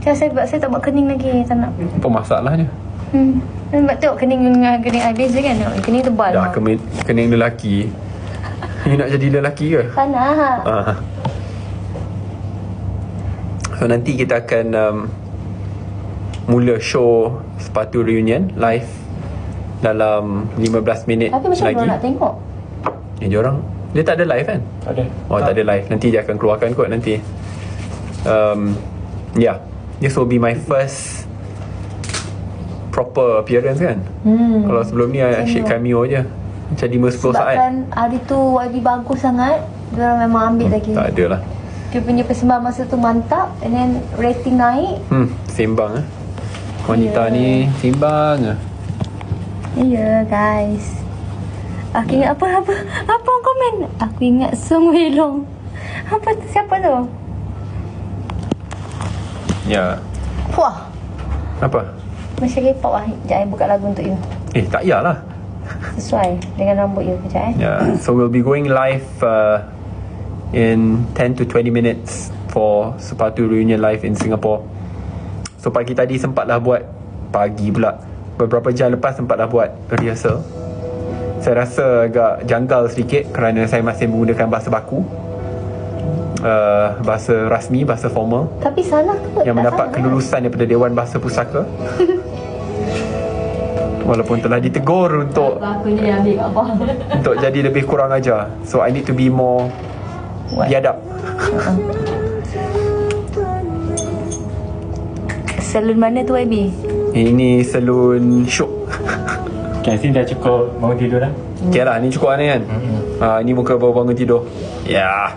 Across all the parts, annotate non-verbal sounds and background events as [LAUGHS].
Macam saya buat, saya tak buat kening lagi. Tak nak. Apa masalahnya? Hmm. Nampak tengok kening dengan kening I beza kan? Kening tebal. Dah kening, kening lelaki. You nak jadi lelaki ke? Tak nak. Ah. So nanti kita akan um, mula show sepatu reunion live dalam 15 minit Tapi macam lagi. mana nak tengok? Eh, dia orang dia tak ada live kan? Ada. Oh, tak ada live. Nanti dia akan keluarkan kot nanti. Um, yeah. This will be my first proper appearance kan? Hmm. Kalau sebelum ni I asyik cameo je. Macam 5-10 saat. Sebabkan hari tu YB bagus sangat. Dia orang memang ambil lagi. Tak ada lah. Dia punya persembahan masa tu mantap. And then rating naik. Hmm, sembang eh. Wanita Ya. ni sembang eh. Ya guys. Aku ingat apa apa apa orang komen? Aku ingat Song Wei Long. Apa tu siapa tu? Ya. Wah, Apa? macam K-pop lah. Sekejap, I buka lagu untuk you. Eh, tak payahlah. Sesuai dengan rambut you. Sekejap eh. Yeah. So we'll be going live uh, in 10 to 20 minutes for Sepatu Reunion Live in Singapore. So pagi tadi sempatlah buat pagi pula. Beberapa jam lepas sempatlah buat rehearsal. Saya rasa agak janggal sedikit kerana saya masih menggunakan bahasa baku. Uh, bahasa rasmi, bahasa formal Tapi salah ke? yang Tak mendapat salah, kelulusan daripada Dewan Bahasa Pusaka. [LAUGHS] Walaupun telah ditegur untuk [LAUGHS] untuk jadi lebih kurang ajar. So I need to be more biadab. Salon mana tu YB? Ini salon syuk. [LAUGHS] Okay, sini dah cukup bangun tidur dah. Okay lah, ni cukup ni kan? Ah, ni muka baru bangun tidur. Ya.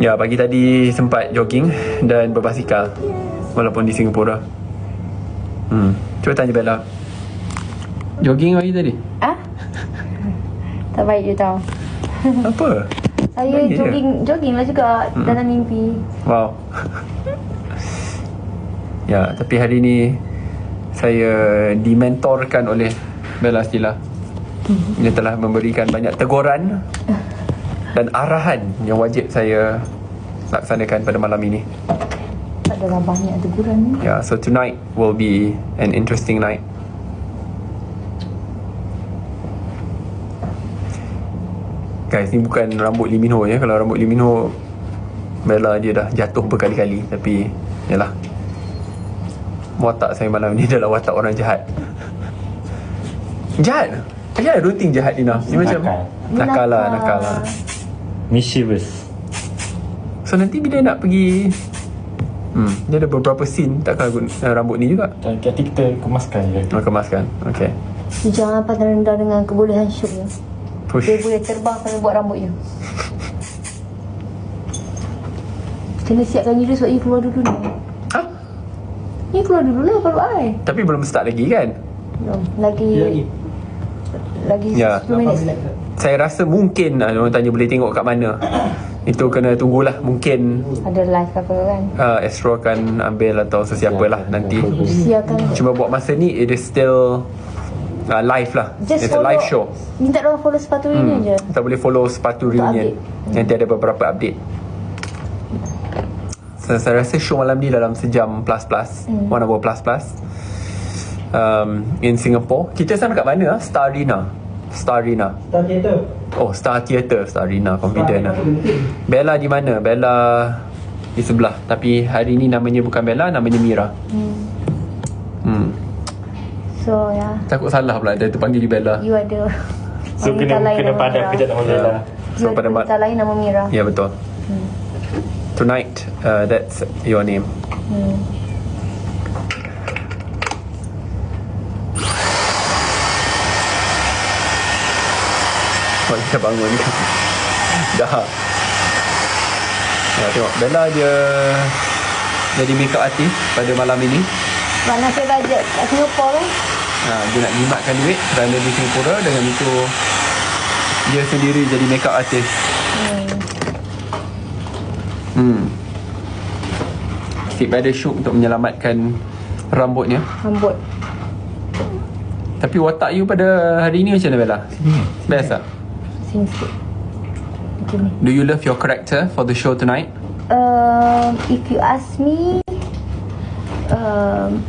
Ya, pagi tadi sempat jogging dan berbasikal. Walaupun di Singapura. Hmm. Cuba tanya Bella. Jogging pagi tadi? Ah? tak baik you tahu. Apa? Saya Baik je. jogging jogging lah juga dalam mimpi. Wow. ya, tapi hari ni saya dimentorkan oleh Bella Stila. Dia telah memberikan banyak teguran dan arahan yang wajib saya laksanakan pada malam ini. Tak adalah banyak teguran ni. Ya, so tonight will be an interesting night. Guys, ni bukan rambut Lee Min Ho ya. Kalau rambut Lee Min Ho Bella dia dah jatuh berkali-kali tapi yalah. Watak saya malam ni [LAUGHS] adalah watak orang jahat. Jahat? I don't think jahat Dina. Dia macam Nakal. nakal lah, nakal lah. Mischievous. So nanti bila nak pergi Hmm, dia ada beberapa scene takkan guna uh, rambut ni juga. Nanti kita kemaskan je. Oh, kemaskan. Okay. Jangan pandang rendah dengan kebolehan Syuk ya. Push. Dia boleh terbang sambil buat rambut you. Kena siapkan diri sebab you keluar dulu ni. Ha? You keluar dulu lah baru I. Tapi belum start lagi kan? Belum. Lagi lagi Ya. 10 minit. Saya rasa mungkin uh, orang tanya boleh tengok kat mana. Itu kena tunggulah. Mungkin Ada live ke apa kan. uh, Astro akan ambil atau sesiapa lah nanti. Siapkan. Cuma buat masa ni it is still uh, live lah. Just It's a follow. live show. Minta orang follow sepatu ini je. Kita boleh follow sepatu Untuk reunion. update. Nanti ada beberapa update. So, saya rasa show malam ni dalam sejam plus plus. Hmm. One hour plus plus. Um, in Singapore. Kita sana kat mana? ah? Star Arena. Star Theatre. Oh, Star Theatre, Star Arena, confident lah. Bella di mana? Bella di sebelah. Tapi hari ni namanya bukan Bella, namanya Mira. Hmm. Hmm. So ya. Takut salah pula dia terpanggil di Bella. You ada So kena kena Mira. kejap nama Bella. You So, ada pada wanita lain nama Mira. Ya betul. Tonight, uh, that's your name. Hmm. Oh, dia bangun ni. [LAUGHS] Dah. Ya, tengok. Bella dia jadi makeup artist pada malam ini. Mana saya bajet kat Singapore kan? Ha, dia nak jimatkan duit kerana di Singapura dengan itu dia sendiri jadi makeup artist. Hmm. Hmm. Steve pada shoot untuk menyelamatkan rambutnya. Rambut. Tapi watak you pada hari ni macam mana Bella? Best tak? Sini sikit. Macam ni. Do you love your character for the show tonight? Um, if you ask me, um,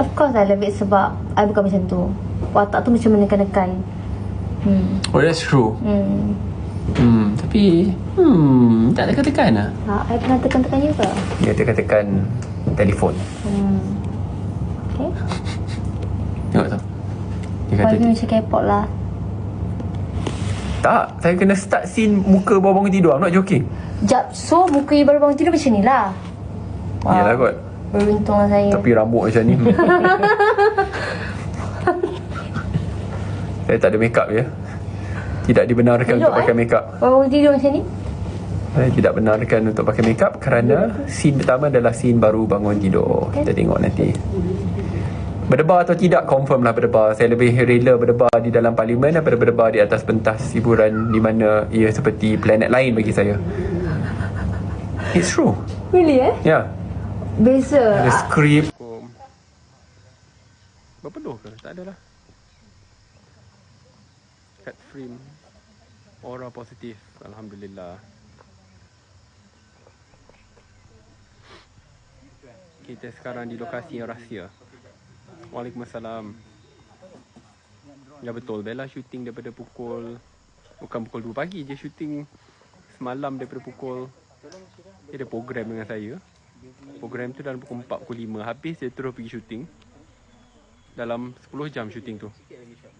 of course I love it sebab I bukan macam tu. Watak tu macam menekan-nekan. Hmm. Oh that's true Hmm. Hmm Tapi Hmm Tak tekan-tekan lah Ha, I pernah tekan-tekan juga. Dia tekan-tekan Telefon Hmm. Okay. [LAUGHS] Tengok tu Dia kata Bagi macam K-pop lah. Tak Saya kena start scene Muka bawa bangun tidur. I'm not joking. Jap, so muka you baru bangun tidur macam ni lah. Wah, Yelah kot. Beruntung lah saya. Tapi rambut macam ni. Saya [LAUGHS] tak ada make up ya? Tidak dibenarkan Elok, untuk pakai eh? make up Baru bangun tidur macam ni. Saya tidak benarkan untuk pakai make up Kerana Scene pertama adalah scene baru bangun tidur. Kita tengok nanti Berdebar atau tidak Confirm lah berdebar. Saya lebih rela berdebar di dalam parlimen Daripada berdebar di atas pentas hiburan Di mana ia seperti planet lain bagi saya. It's true. Really eh? Ya. Yeah. Biasa. Ada skrip. Berpeluh ke? Tak ada lah Cut frame. Aura positif. Alhamdulillah. Kita sekarang di lokasi yang rahsia Waalaikumsalam. Ya betul. Bella shooting daripada pukul Bukan pukul 2 pagi je shooting Semalam daripada pukul Dia ada program dengan saya. Program tu dalam pukul 4, pukul 5 Habis dia terus pergi shooting. Dalam 10 jam shooting tu.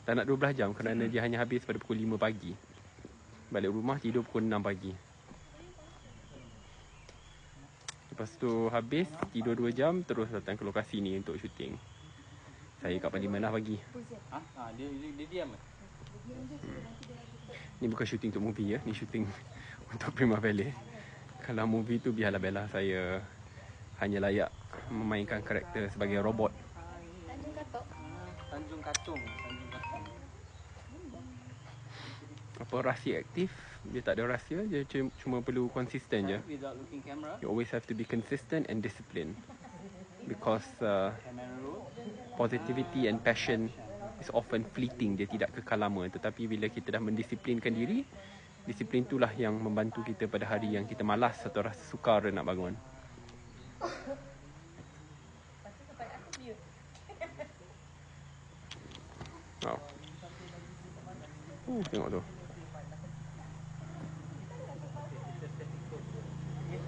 Tak nak 12 jam Kerana dia hanya habis pada pukul 5 pagi. Balik rumah tidur pukul 6 pagi. Lepas tu habis Tidur 2 jam Terus datang ke lokasi ni untuk shooting Saya kat parlimen lah pagi Ha? Ha, dia, dia, dia diam ke? Ni bukan shooting untuk movie ya Ni shooting [LAUGHS] untuk Prima Valley Kalau movie tu biarlah Bella saya Hanya layak memainkan karakter sebagai robot Tanjung Katong. Tanjung Katong. apa rahsia aktif dia tak ada rahsia dia cuma, perlu konsisten je you always have to be consistent and disciplined because uh. Positivity and passion is often fleeting dia tidak kekal lama tetapi bila kita dah mendisiplinkan diri disiplin itulah yang membantu kita pada hari yang kita malas atau rasa sukar nak bangun [LAUGHS] Wow. Uh, tengok tu.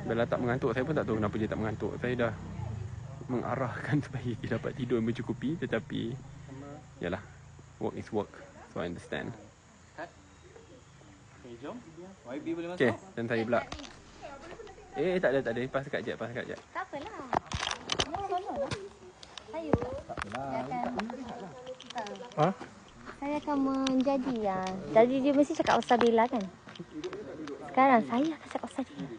Bella tak mengantuk, saya pun tak tahu kenapa dia tak mengantuk. Saya dah mengarahkan [LAUGHS] supaya dia dapat tidur yang mencukupi tetapi yalah work is work so I understand Okay, jom. YB boleh masuk? okay dan saya pula eh tak ada tak ada pas dekat je pas dekat je Tak apalah. Lah. Saya pula. Saya akan... ha Saya akan menjadi ya. Jadi dia mesti cakap pasal Bella kan? Sekarang saya akan cakap pasal dia.